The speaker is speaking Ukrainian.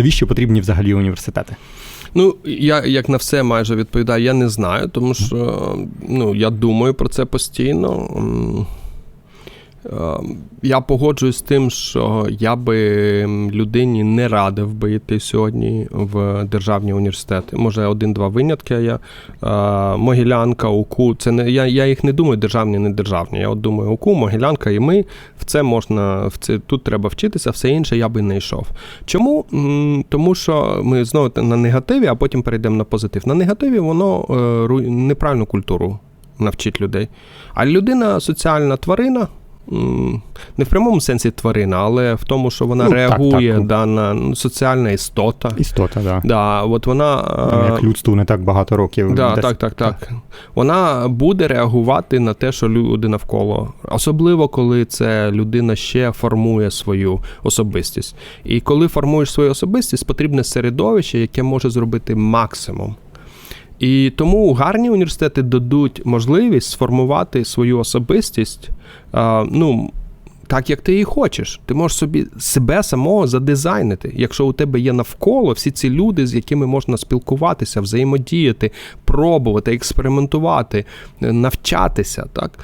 Навіщо потрібні взагалі університети? Ну, я як на все майже відповідаю, я не знаю, тому що ну, я думаю про це постійно. Е, Я погоджуюсь з тим, що я би людині не радив би йти сьогодні в державні університети. Може, один-два винятки. Я е, Могилянка, УКУ. Це не я, я їх не думаю, державні, не державні. Я от думаю, УКУ, Могилянка і ми. В це можна, в це тут треба вчитися, все інше я би не йшов. Чому? Тому що ми знову на негативі, а потім перейдемо на позитив. На негативі воно е, неправильну культуру навчить людей. А людина соціальна тварина. Не в прямому сенсі тварина, але в тому, що вона Ну, реагує так. да, на ну, соціальна істота. Істота, да. Да, от вона Там, е, як людству не так багато років. Да, Десь- так, так, так. Вона буде реагувати на те, що люди навколо, особливо коли це людина ще формує свою особистість. І коли формуєш свою особистість, потрібне середовище, яке може зробити максимум. І тому гарні університети дадуть можливість сформувати свою особистість. а, ну, так, як ти її хочеш. Ти можеш собі себе самого задизайнити. Якщо у тебе є навколо всі ці люди, з якими можна спілкуватися, взаємодіяти, пробувати, експериментувати, е, навчатися. Так?